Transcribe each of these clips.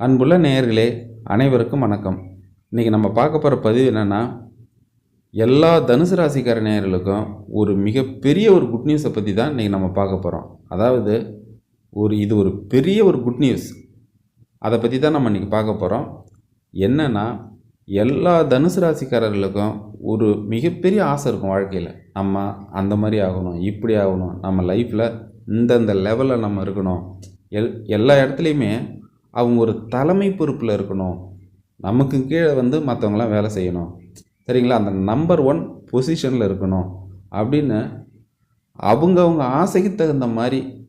அன்புள்ள நேயர்களே அனைவருக்கும் வணக்கம். இன்றைக்கி நம்ம பார்க்க போகிற பதிவு என்னென்னா எல்லா தனுசு ராசிக்கார நேயர்களுக்கும் ஒரு மிகப்பெரிய ஒரு குட் நியூஸை பற்றி தான் இன்றைக்கி நம்ம பார்க்க போகிறோம் அதாவது ஒரு இது ஒரு பெரிய ஒரு குட் நியூஸ் அதை பற்றி தான் நம்ம இன்றைக்கி பார்க்க போகிறோம் என்னென்னா எல்லா தனுசு ராசிக்காரர்களுக்கும் ஒரு மிகப்பெரிய ஆசை இருக்கும் வாழ்க்கையில். நம்ம அந்த மாதிரி ஆகணும் இப்படி ஆகணும். நம்ம லைஃப்பில் இந்தந்த லெவலில் நம்ம இருக்கணும். எல் எல்லா இடத்துலையுமே அவங்க ஒரு தலைமை பொறுப்பில் இருக்கணும். நமக்கு கீழே வந்து மற்றவங்களாம் வேலை செய்யணும். சரிங்களா? அந்த நம்பர் ஒன் பொசிஷனில் இருக்கணும். அப்படின்னு அவங்கவுங்க ஆசைக்கு தகுந்த மாதிரி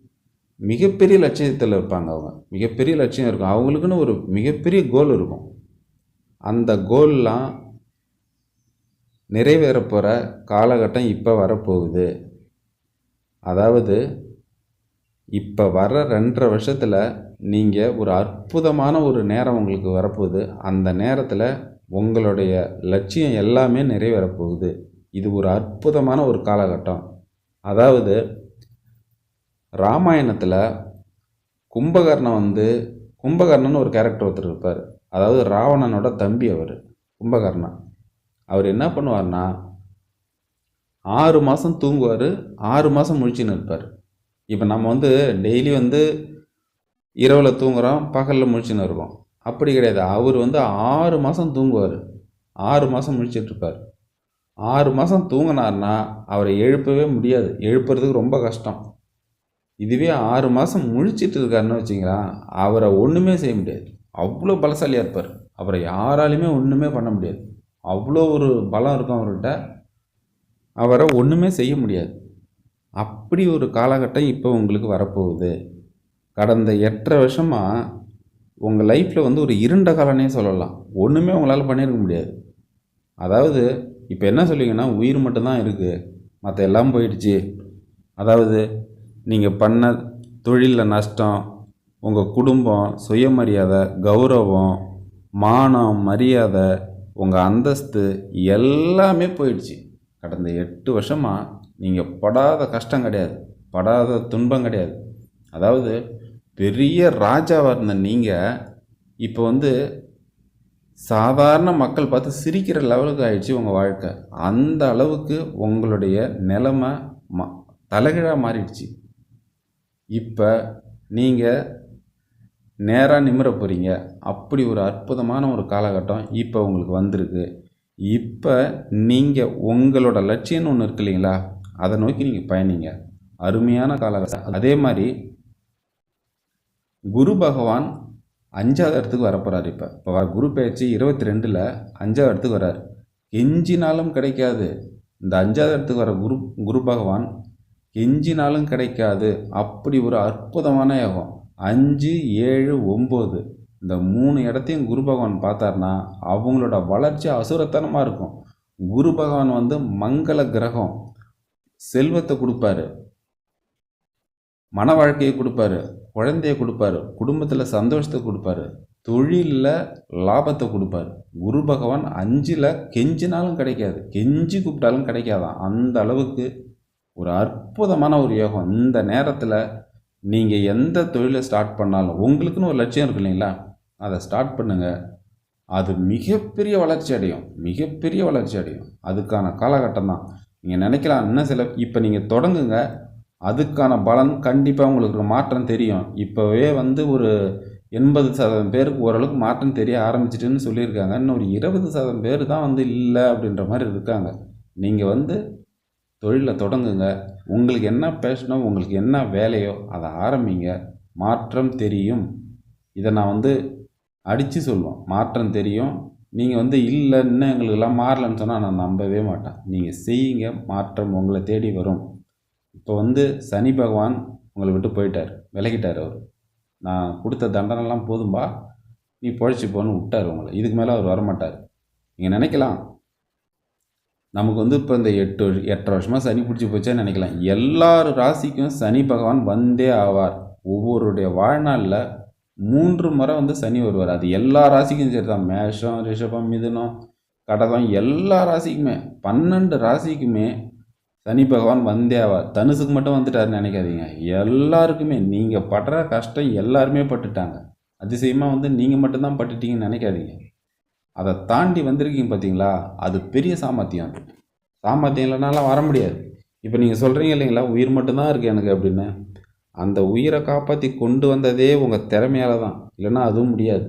மிகப்பெரிய லட்சியத்தில் இருப்பாங்க அவங்க. மிகப்பெரிய லட்சியம் இருக்கும். அவங்களுக்குன்னு ஒரு மிகப்பெரிய கோல் இருக்கும். அந்த கோல்லாம் நிறைவேற போகிற காலகட்டம் இப்போ வரப்போகுது. அதாவது இப்போ வர ரெண்டரை வருஷத்தில் நீங்கள் ஒரு அற்புதமான ஒரு நேரம் உங்களுக்கு வரப்போகுது. அந்த நேரத்தில் உங்களுடைய லட்சியம் எல்லாமே நிறைவேறப்போகுது. இது ஒரு அற்புதமான ஒரு காலகட்டம். அதாவது ராமாயணத்தில் கும்பகர்ணன் வந்து கும்பகர்ணன் ஒரு கேரக்டர் ஒருத்தர் இருப்பார். அதாவது ராவணனோட தம்பி அவர் கும்பகர்ணன். அவர் என்ன பண்ணுவார்னா ஆறு மாதம் தூங்குவார் ஆறு மாதம் முழிச்சுன்னு இருப்பார். இப்போ நம்ம வந்து டெய்லி வந்து இரவில் தூங்குறோம் பகலில் முழிச்சுன்னு இருக்கோம் அப்படி கிடையாது. அவர் வந்து ஆறு மாதம் தூங்குவார். ஆறு மாதம் முழிச்சிட்ருப்பார் ஆறு மாதம் தூங்கினார்னா அவரை எழுப்பவே முடியாது. எழுப்புறதுக்கு ரொம்ப கஷ்டம். இதுவே ஆறு மாதம் முழிச்சிட்டு இருக்காருன்னு வச்சிங்களேன் அவரை ஒன்றுமே செய்ய முடியாது. அவ்வளோ பலசாலியாக இருப்பார். அவரை யாராலையுமே ஒன்றுமே பண்ண முடியாது. அவ்வளோ ஒரு பலம் இருக்கும் அவர்கிட்ட. அவரை ஒன்றுமே செய்ய முடியாது. அப்படி ஒரு காலகட்டம் இப்போ உங்களுக்கு வரப்போகுது. கடந்த எட்டரை வருஷமாக உங்கள் லைஃப்பில் வந்து ஒரு இருண்ட காலனே சொல்லலாம். ஒன்றுமே உங்களால் பண்ணியிருக்க முடியாது. அதாவது இப்போ என்ன சொல்லுவீங்கன்னா உயிர் மட்டும்தான் இருக்குது மற்ற எல்லாம் போயிடுச்சு. அதாவது நீங்கள் பண்ண தொழிலில் நஷ்டம் உங்கள் குடும்பம் சுயமரியாதை கௌரவம் மானம் மரியாதை உங்கள் அந்தஸ்து எல்லாமே போயிடுச்சு. கடந்த எட்டு வருஷமாக நீங்கள் படாத கஷ்டம் கிடையாது. படாத துன்பம் கிடையாது. அதாவது பெரிய ராஜாவாக இருந்த நீங்கள் இப்போ வந்து சாதாரண மக்கள் பார்த்து சிரிக்கிற லெவலுக்கு ஆயிடுச்சு உங்கள் வாழ்க்கை. அந்த அளவுக்கு உங்களுடைய நிலமை ம தலைகீழாக மாறிடுச்சு. இப்போ நீங்கள் நேராக நிமிர போகிறீங்க அப்படி ஒரு அற்புதமான ஒரு காலகட்டம் இப்போ உங்களுக்கு வந்திருக்கு. இப்போ நீங்கள் உங்களோட லட்சியம்னு ஒன்று இருக்கு இல்லைங்களா? அதை நோக்கி நீங்கள் பயணிங்க. அருமையான காலகட்டம். அதே மாதிரி குரு பகவான் அஞ்சாவது இடத்துக்கு வரப்போகிறார் இப்போ. இப்போ வர குரு பயிற்சி இருபத்தி ரெண்டில் அஞ்சாவது இடத்துக்கு வரார். கெஞ்சினாலும் கிடைக்காது. இந்த அஞ்சாவது இடத்துக்கு வர குரு குரு பகவான் கெஞ்சினாலும் கிடைக்காது. அப்படி ஒரு அற்புதமான யோகம். அஞ்சு ஏழு ஒம்பது. இந்த மூணு இடத்தையும் குரு பகவான் பார்த்தார்னா அவங்களோட வளர்ச்சி அசுரத்தனமாக இருக்கும். குரு பகவான் வந்து மங்கள கிரகம். செல்வத்தை கொடுப்பாரு. மன வாழ்க்கையை கொடுப்பாரு குழந்தைய கொடுப்பாரு குடும்பத்தில் சந்தோஷத்தை கொடுப்பாரு தொழிலில் லாபத்தை கொடுப்பாரு. குரு பகவான் அஞ்சில் கெஞ்சினாலும் கிடைக்காது கெஞ்சி கூப்பிட்டாலும் கிடைக்காதான். அந்த அளவுக்கு ஒரு அற்புதமான ஒரு யோகம். இந்த நேரத்தில் நீங்கள் எந்த தொழிலை ஸ்டார்ட் பண்ணாலும் உங்களுக்குன்னு ஒரு லட்சியம் இருக்கு இல்லைங்களா? அதை ஸ்டார்ட் பண்ணுங்கள் அது மிகப்பெரிய வளர்ச்சி அடையும். மிகப்பெரிய வளர்ச்சி அடையும். அதுக்கான காலகட்டம் தான். நீங்கள் நினைக்கலாம் இன்னும் சில இப்போ நீங்கள் தொடங்குங்க. அதுக்கான பலன் கண்டிப்பாக உங்களுக்கு மாற்றம் தெரியும். இப்போவே வந்து ஒரு எண்பது சதவீதம் பேருக்கு ஓரளவுக்கு மாற்றம் தெரிய ஆரம்பிச்சிட்டுன்னு சொல்லியிருக்காங்க. இன்னும் ஒரு இருபது சதவீதம் பேர் தான் வந்து இல்லை அப்படின்ற மாதிரி இருக்காங்க. நீங்கள் வந்து தொழிலை தொடங்குங்க. உங்களுக்கு என்ன பேசணும் உங்களுக்கு என்ன வேலையோ அதை ஆரம்பிங்க. மாற்றம் தெரியும். இதை நான் வந்து அடித்து சொல்லுவோம் மாற்றம் தெரியும். நீங்கள் வந்து இல்லை இன்னும் எங்களுக்கெல்லாம் மாறலன்னு சொன்னால் நான் நம்பவே மாட்டேன். நீங்கள் செய்யுங்க. மாற்றம் உங்களை தேடி வரும். இப்போ வந்து சனி பகவான் உங்களை விட்டு போயிட்டார். விலகிட்டார் அவர். நான் கொடுத்த தண்டனைலாம் போதும்பா. நீ பொழைச்சி போன்னு விட்டார் உங்களை. இதுக்கு மேலே அவர் வரமாட்டார். நீங்கள் நினைக்கலாம். நமக்கு வந்து இப்போ இந்த எட்டு எட்டரை வருஷமாக சனி பிடிச்சி போச்சேன்னு நினைக்கலாம். எல்லார் ராசிக்கும் சனி பகவான் வந்தே ஆவார். ஒவ்வொருடைய வாழ்நாளில் மூன்று முறை வந்து சனி வருவார். அது எல்லா ராசிக்கும் சரி தான் மேஷம் ரிஷபம் மிதுனம் கடகம் எல்லா ராசிக்குமே பன்னெண்டு ராசிக்குமே சனி பகவான் வந்தே ஆவார். தனுசுக்கு மட்டும் வந்துட்டாருன்னு நினைக்காதீங்க. எல்லாருக்குமே நீங்கள் படுற கஷ்டம் எல்லாருமே பட்டுட்டாங்க. அதிசயமாக வந்து நீங்கள் மட்டும்தான் பட்டுட்டீங்கன்னு நினைக்காதீங்க. அதை தாண்டி வந்திருக்கீங்க பார்த்தீங்களா அது பெரிய சாமர்த்தியம் அது. சாமர்த்தியம் இல்லைனாலாம் வர முடியாது. இப்போ நீங்கள் சொல்கிறீங்க இல்லைங்களா? உயிர் மட்டும்தான் இருக்குது எனக்கு அப்படின்னு. அந்த உயிரை காப்பாற்றி கொண்டு வந்ததே உங்கள் திறமையால தான் இல்லைன்னா அதுவும் முடியாது.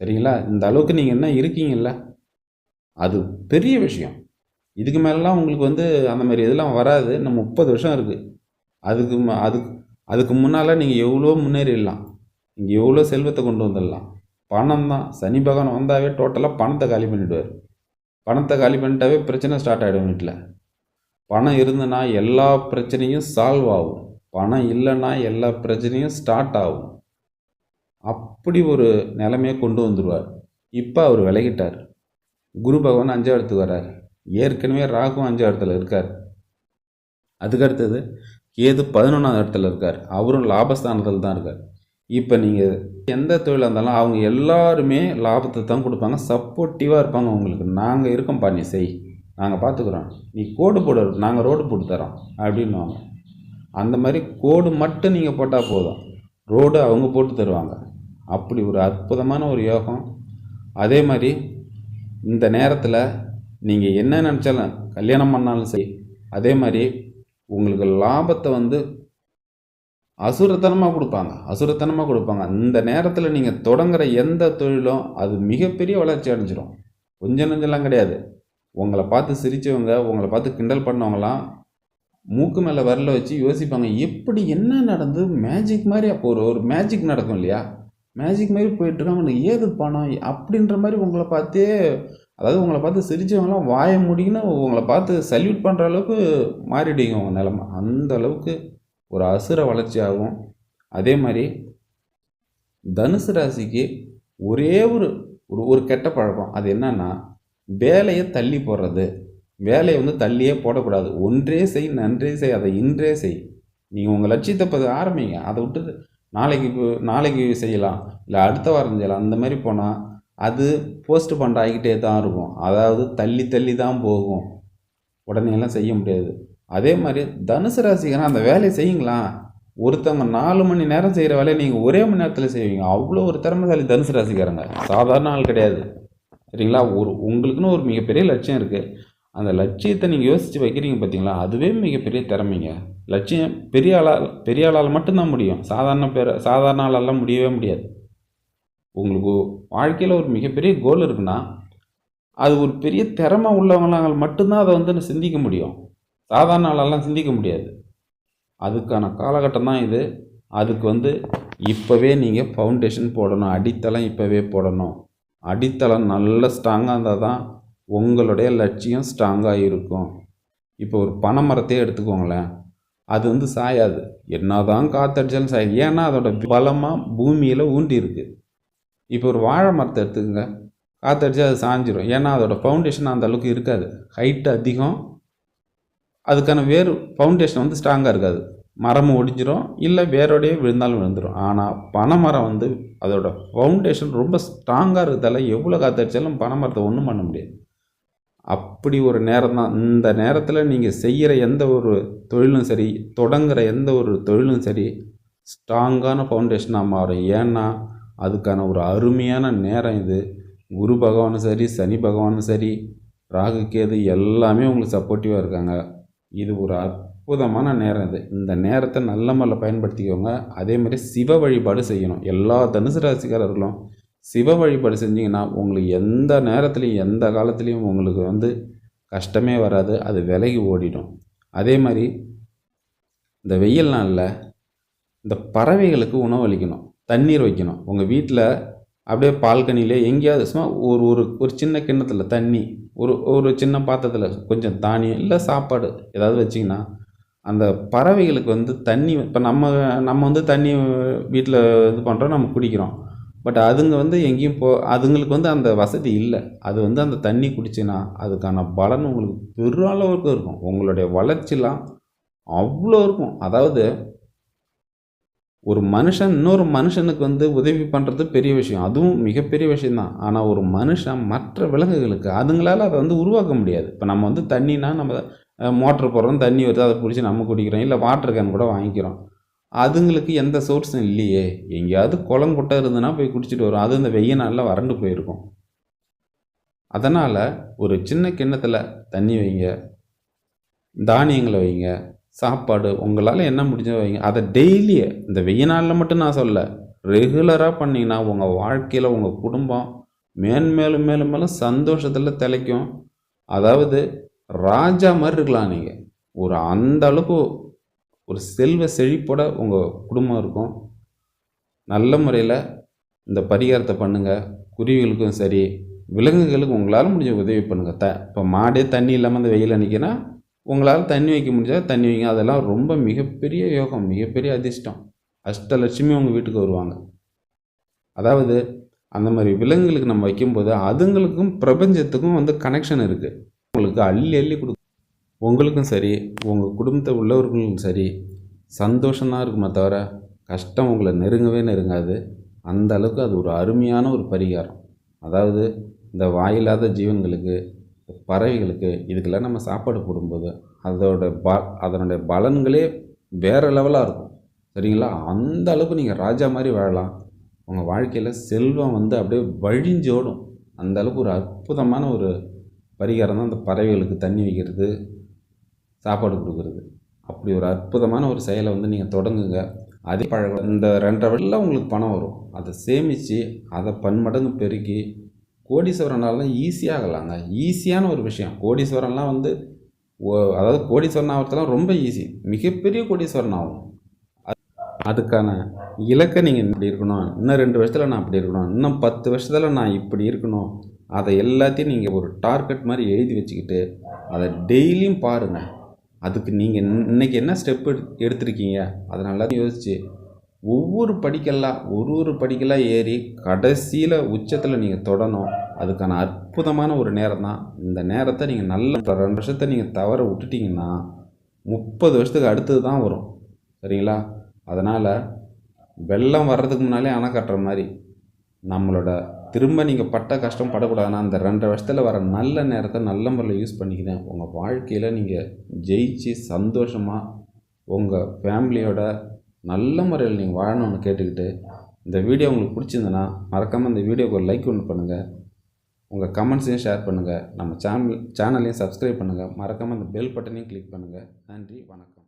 சரிங்களா? இந்த அளவுக்கு நீங்கள் என்ன இருக்கீங்கல்ல? அது பெரிய விஷயம். இதுக்கு மேலெலாம் உங்களுக்கு வந்து அந்த மாதிரி இதெல்லாம் வராது. இன்னும் முப்பது வருஷம் இருக்குது அதுக்கு அதுக்கு அதுக்கு முன்னால் நீங்கள் எவ்வளோ முன்னேறிடலாம். நீங்கள் எவ்வளோ செல்வத்தை கொண்டு வந்துடலாம். பணம் தான். சனி பகவான் வந்தாவே டோட்டலாக பணத்தை காலி பண்ணிவிடுவார் பணத்தை காலி பண்ணிட்டாவே பிரச்சனை ஸ்டார்ட் ஆகிடும் வீட்டில் பணம் இருந்ததுன்னா எல்லா பிரச்சனையும் சால்வ் ஆகும். பணம் இல்லைன்னா எல்லா பிரச்சனையும் ஸ்டார்ட் ஆகும். அப்படி ஒரு நிலைமையை கொண்டு வந்துடுவார். இப்போ அவர் விலகிட்டார். குரு பகவான் அஞ்சாவது இடத்துக்கு வர்றார். ஏற்கனவே ராகு அஞ்சாவது இடத்துல இருக்கார். அதுக்கு அடுத்தது கேது பதினொன்றாவது இடத்துல இருக்கார். அவரும் லாபஸ்தானத்தில் தான் இருக்கார். இப்போ நீங்கள் எந்த தொழிலாக இருந்தாலும் அவங்க எல்லாருமே லாபத்தை தான் கொடுப்பாங்க. சப்போர்ட்டிவாக இருப்பாங்க உங்களுக்கு. நாங்கள் இருக்கோம்ப்பா நீ செய். நாங்கள் பார்த்துக்குறோம் நீ கோடு போடு நாங்கள் ரோடு போட்டு தரோம் அப்படின்னுவாங்க. அந்த மாதிரி கோடு மட்டும் நீங்கள் போட்டால் போதும். ரோடு அவங்க போட்டு தருவாங்க. அப்படி ஒரு அற்புதமான ஒரு யோகம். அதே மாதிரி இந்த நேரத்தில் நீங்கள் என்ன நினச்சாலும் கல்யாணம் பண்ணாலும் சரி அதே மாதிரி உங்களுக்கு லாபத்தை வந்து அசுரத்தனமாக கொடுப்பாங்க அசுரத்தனமாக கொடுப்பாங்க. அந்த நேரத்தில் நீங்கள் தொடங்குற எந்த தொழிலும் அது மிகப்பெரிய வளர்ச்சி அடைஞ்சிரும். கொஞ்சம் நெஞ்செல்லாம் கிடையாது. உங்களை பார்த்து சிரித்தவங்க உங்களை பார்த்து கிண்டல் பண்ணவங்களாம் மூக்கு மேலே வரல வச்சு யோசிப்பாங்க எப்படி என்ன நடந்து? மேஜிக் மாதிரி அப்போ ஒரு ஒரு மேஜிக் நடக்கும் இல்லையா? மேஜிக் மாதிரி போயிட்டுருக்காங்க ஏது பணம்? அப்படின்ற மாதிரி உங்களை பார்த்தே அதாவது உங்களை பார்த்து சிரித்தவங்களாம் வாய முடின்னு உங்களை பார்த்து சல்யூட் பண்ணுற அளவுக்கு மாறிடுங்க உங்கள் நிலமை. அந்த அளவுக்கு ஒரு அசுர வளர்ச்சி ஆகும் அதே மாதிரி தனுசு ராசிக்கு ஒரே ஒரு ஒரு ஒரு கெட்ட பழக்கம். அது என்னன்னா வேலையை தள்ளி போடுறது. வேலையை வந்து தள்ளியே போடக்கூடாது. ஒன்றே செய் நன்றே செய் அதை இன்றே செய். நீங்கள் உங்கள் லட்சியத்தை இப்போ ஆரம்பிங்க. அதை விட்டுட்டு நாளைக்கு நாளைக்கு செய்யலாம். இல்லை அடுத்த வாரம் செய்யலாம். அந்த மாதிரி போனால் அது போஸ்ட் பண்ண ஆகிக்கிட்டே தான் இருக்கும். அதாவது தள்ளி தள்ளி தான் போகும். உடனே எல்லாம் செய்ய முடியாது. அதே மாதிரி தனுசு ராசிக்காரன் அந்த வேலையை செய்யுங்களா? ஒருத்தவங்க நாலு மணி நேரம் செய்கிற வேலையை நீங்கள் ஒரே மணி நேரத்தில் செய்வீங்க. அவ்வளோ ஒரு திறமைசாலி தனுசு ராசிக்காரங்க. சாதாரண ஆள் கிடையாது. சரிங்களா? ஒரு உங்களுக்குன்னு ஒரு மிகப்பெரிய லட்சியம் இருக்குது அந்த லட்சியத்தை நீங்கள் யோசித்து வைக்கிறீங்க பார்த்தீங்களா அதுவே மிகப்பெரிய திறமைங்க. லட்சியம் பெரிய ஆளால் பெரிய ஆளால் மட்டும்தான் முடியும். சாதாரண பேர் சாதாரண ஆளாலாம் முடியவே முடியாது. உங்களுக்கு வாழ்க்கையில் ஒரு மிகப்பெரிய கோல் இருக்குன்னா அது ஒரு பெரிய திறமை உள்ளவங்களால் மட்டும்தான் அதை வந்து சிந்திக்க முடியும். சாதாரண ஆளெல்லாம் சிந்திக்க முடியாது. அதுக்கான காலகட்டம் தான் இது. அதுக்கு வந்து இப்போவே நீங்கள் ஃபவுண்டேஷன் போடணும் அடித்தளம் இப்போவே போடணும். அடித்தளம் நல்ல ஸ்ட்ராங்காக இருந்தால் தான் உங்களுடைய லட்சியம் ஸ்ட்ராங்காக இருக்கும். இப்போ ஒரு பனை மரத்தையே எடுத்துக்கோங்களேன். அது வந்து சாயாது. என்னதான் காத்தடிச்சாலும் சாயாது. ஏன்னா அதோட பலமாக பூமியில் ஊண்டி இருக்குது இப்போ ஒரு வாழை மரத்தை எடுத்துக்கோங்க. காற்றடிச்சு அது சாஞ்சிரும். ஏன்னா அதோட ஃபவுண்டேஷன் அந்த அளவுக்கு இருக்காது. ஹைட் அதிகம். அதுக்கான வேர் ஃபவுண்டேஷன் வந்து ஸ்ட்ராங்காக இருக்காது. மரமும் ஒடிஞ்சிரும். இல்லை வேரோடையே விழுந்தாலும் விழுந்துடும் ஆனால் பனைமரம் வந்து அதோட ஃபவுண்டேஷன் ரொம்ப ஸ்ட்ராங்காக இருக்கிறதால எவ்வளோ காத்தடிச்சாலும் பனைமரத்தை ஒன்றும் பண்ண முடியாது. அப்படி ஒரு நேரம் தான். இந்த நேரத்தில் நீங்கள் செய்கிற எந்த ஒரு தொழிலும் சரி தொடங்குகிற எந்த ஒரு தொழிலும் சரி ஸ்ட்ராங்கான ஃபவுண்டேஷனாக மாறும். ஏன்னா அதுக்கான ஒரு அருமையான நேரம் இது. குரு பகவானும் சரி சனி பகவானும் சரி ராகு கேது எல்லாமே உங்களுக்கு சப்போர்ட்டிவாக இருக்காங்க. இது ஒரு அற்புதமான நேரம் இது. இந்த நேரத்தை நல்ல முறையில் பயன்படுத்திக்கோங்க. அதே மாதிரி சிவ வழிபாடு செய்யணும். எல்லா தனுசு ராசிக்காரர்களும் சிவ வழிபாடு செஞ்சிங்கன்னா உங்களுக்கு எந்த நேரத்துலையும் எந்த காலத்துலேயும் உங்களுக்கு வந்து கஷ்டமே வராது. அது விலகி ஓடிடும். அதே மாதிரி இந்த வெயில் நாளில் இந்த பறவைகளுக்கு உணவு அளிக்கணும் தண்ணீர் வைக்கணும். உங்கள் வீட்டில் அப்படியே பால்கனிலே எங்கேயாவது சும்மா ஒரு ஒரு ஒரு சின்ன கிண்ணத்தில் தண்ணி ஒரு ஒரு சின்ன பாத்திரத்தில் கொஞ்சம் தானியம் இல்லை சாப்பாடு ஏதாவது வச்சிங்கன்னா அந்த பறவைகளுக்கு வந்து தண்ணி இப்போ நம்ம நம்ம வந்து தண்ணி வீட்டில் இது பண்ணுறோம் நம்ம குடிக்கிறோம். பட் அதுங்க வந்து எங்கேயும் போ அதுங்களுக்கு வந்து அந்த வசதி இல்லை. அது வந்து அந்த தண்ணி குடிச்சுன்னா அதுக்கான பலன் உங்களுக்கு பெருளவுக்கு இருக்கும். உங்களுடைய வளர்ச்சிலாம் அவ்வளோ இருக்கும். அதாவது ஒரு மனுஷன் இன்னொரு மனுஷனுக்கு வந்து உதவி பண்ணுறது பெரிய விஷயம். அதுவும் மிகப்பெரிய விஷயம்தான். ஆனால் ஒரு மனுஷன் மற்ற விலங்குகளுக்கு அதுங்களால் அதை வந்து உருவாக்க முடியாது. இப்போ நம்ம வந்து தண்ணினா நம்ம மோட்ரு போடுறோம் தண்ணி வருது அதை பிடிச்சி நம்ம குடிக்கிறோம் இல்லை வாட்டர் கேன் கூட வாங்கிக்கிறோம். அதுங்களுக்கு எந்த சோர்ஸும் இல்லையே. எங்கேயாவது குளம் குட்டை இருந்ததுன்னா போய் குடிச்சிட்டு வரும். அது இந்த வெய்ய நாளில் வறண்டு போயிருக்கும். அதனால் ஒரு சின்ன கிண்ணத்தில் தண்ணி வைங்க தானியங்களை வைங்க சாப்பாடு உங்களால் என்ன முடிஞ்சோ வைங்க. அதை டெய்லி இந்த வெய்ய நாளில் மட்டும் நான் சொல்ல ரெகுலராக பண்ணிங்கன்னா உங்கள் வாழ்க்கையில் உங்கள் குடும்பம் மேன்மேலும் மேலும் மேலும் சந்தோஷத்தில் திளைக்கும். அதாவது ராஜா மாதிரி இருக்கலாம் நீங்கள் ஒரு அந்த அளவுக்கு ஒரு செல்வ செழிப்போட உங்கள் குடும்பம் இருக்கும். நல்ல முறையில் இந்த பரிகாரத்தை பண்ணுங்கள் குருவிகளுக்கும் சரி விலங்குகளுக்கு உங்களால் முடிஞ்ச உதவி பண்ணுங்கள் த இப்போ மாடே தண்ணி இல்லாமல் அந்த வெயில் நிற்கினா உங்களால் தண்ணி வைக்க முடிஞ்சால் தண்ணி வைங்க. அதெல்லாம் ரொம்ப மிகப்பெரிய யோகம் மிகப்பெரிய அதிர்ஷ்டம். அஷ்டலட்சுமி உங்கள் வீட்டுக்கு வருவாங்க. அதாவது அந்த மாதிரி விலங்குகளுக்கு நம்ம வைக்கும்போது அதுங்களுக்கும் பிரபஞ்சத்துக்கும் வந்து கனெக்ஷன் இருக்குது உங்களுக்கு அள்ளி அள்ளி கொடு உங்களுக்கும் சரி உங்கள் குடும்பத்தில் உள்ளவர்களுக்கும் சரி சந்தோஷமாக இருக்குமே தவிர கஷ்டம் உங்களை நெருங்கவே நெருங்காது. அந்த அளவுக்கு அது ஒரு அருமையான ஒரு பரிகாரம். அதாவது இந்த வாயில்லாத ஜீவன்களுக்கு பறவைகளுக்கு இதுக்கெல்லாம் நம்ம சாப்பாடு போடும்போது அதோட ப அதனுடைய பலன்களே வேறு லெவலாக இருக்கும். சரிங்களா? அந்த அளவுக்கு நீங்கள் ராஜா மாதிரி வாழலாம். உங்கள் வாழ்க்கையில் செல்வம் வந்து அப்படியே வழிஞ்சோடும். அந்த அளவுக்கு ஒரு அற்புதமான ஒரு பரிகாரம் தான் அந்த பறவைகளுக்கு தண்ணி வைக்கிறது சாப்பாடு கொடுக்குறது. அப்படி ஒரு அற்புதமான ஒரு செயலை வந்து நீங்கள் தொடங்குங்க. அதே பழக இந்த ரெண்டரை வழியில் உங்களுக்கு பணம் வரும். அதை சேமித்து அதை பன்மடங்கு பெருக்கி கோடீஸ்வரனாலாம் ஈஸியாகலாங்க ஈஸியான ஒரு விஷயம். கோடீஸ்வரன்லாம் வந்து ஓ- அதாவது கோடீஸ்வரன் ஆகிறதுலாம் ரொம்ப ஈஸி மிகப்பெரிய கோடீஸ்வரன் ஆகும் அதுக்கான இலக்கை நீங்கள் இப்படி இருக்கணும். இன்னும் ரெண்டு வருஷத்தில் நான் அப்படி இருக்கணும். இன்னும் பத்து வருஷத்தில் நான் இப்படி இருக்கணும். அதை எல்லாத்தையும் நீங்கள் ஒரு டார்கெட் மாதிரி எழுதி வச்சுக்கிட்டு அதை டெய்லியும் பாருங்கள் அதுக்கு நீங்கள் இன்னைக்கு என்ன ஸ்டெப் எடுத்திருக்கீங்க? அதை நல்லாத்தையும் யோசிச்சு. ஒவ்வொரு படிக்கெல்லாம் ஒரு ஒரு படிக்கல்லாக ஏறி கடைசியில் உச்சத்தில் நீங்கள் தொடணும். அதுக்கான அற்புதமான ஒரு நேரம் தான் இந்த நேரத்தை நீங்கள் நல்ல ரெண்டு வருஷத்தை நீங்கள் தவற விட்டுட்டீங்கன்னா முப்பது வருஷத்துக்கு அடுத்தது தான் வரும். சரிங்களா? அதனால் வெள்ளம் வர்றதுக்கு முன்னாலே அணை கட்டுற மாதிரி நம்மளோட திரும்ப நீங்கள் பட்ட கஷ்டம் படக்கூடாதுன்னா அந்த ரெண்டரை வருஷத்தில் வர நல்ல நேரத்தை நல்ல முறையில் யூஸ் பண்ணிக்கிறேன் உங்கள் வாழ்க்கையில் நீங்கள் ஜெயிச்சு சந்தோஷமாக உங்கள் ஃபேமிலியோட நல்ல முறையில் நீங்கள் வாழணும்னு கேட்டுக்கிட்டு இந்த வீடியோ உங்களுக்கு பிடிச்சிருந்தனா மறக்காமல் இந்த வீடியோக்கு ஒரு லைக் ஒன்று பண்ணுங்கள் உங்கள் கமெண்ட்ஸையும் ஷேர் பண்ணுங்கள் நம்ம சேனல் சேனலையும் சப்ஸ்கிரைப் பண்ணுங்கள் மறக்காமல் அந்த பெல் பட்டனையும் கிளிக் பண்ணுங்கள் நன்றி வணக்கம்.